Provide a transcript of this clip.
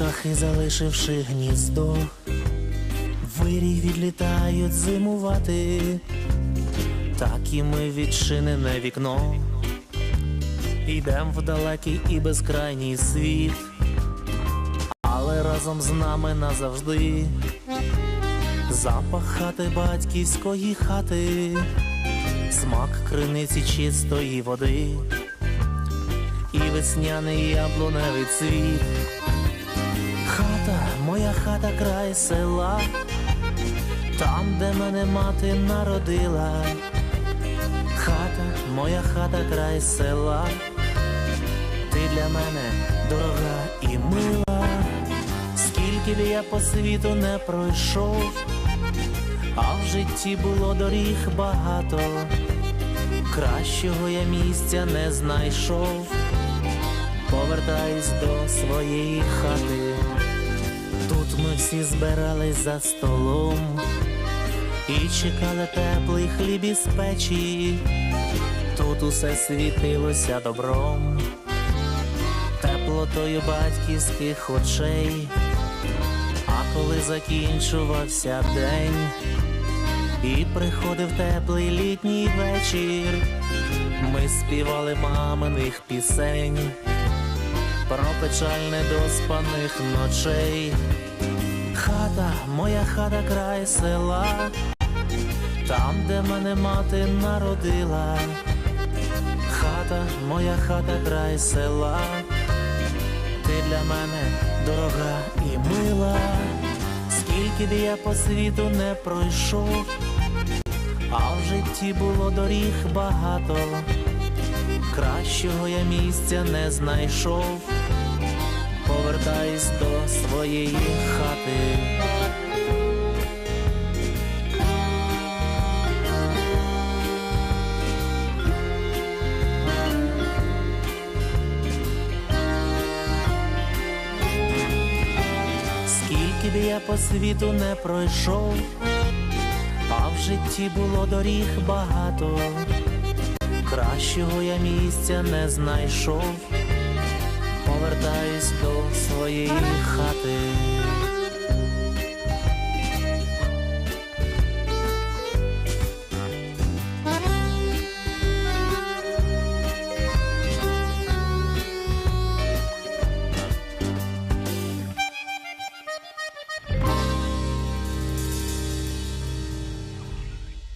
Птахи, залишивши гніздо, вирій відлітають зимувати, так і ми відчинене вікно, йдем в далекий і безкрайній світ, але разом з нами назавжди запах хати батьківської хати, смак криниці чистої води. І весняний яблуневий цвіт. Хата, край села, там, де мене мати народила. Хата, моя хата, край села, ти для мене дорога і мила, скільки б я по світу не пройшов, а в житті було доріг багато, кращого я місця не знайшов повертаюсь до своєї хати. Тут ми всі збирались за столом і чекали теплий хліб із печі. Тут усе світилося добром, теплотою батьківських очей. А коли закінчувався день і приходив теплий літній вечір, ми співали маминих пісень про печаль недоспаних ночей. Хата, моя хата, край села, там, де мене мати народила. Хата, моя хата, край села, ти для мене дорога і мила, скільки б я по світу не пройшов, а в житті було доріг багато. Кращого я місця не знайшов, повертаюсь до своєї хати. Скільки б я по світу не пройшов, а в житті було доріг багато кращого я місця не знайшов, повертаюсь до своєї хати.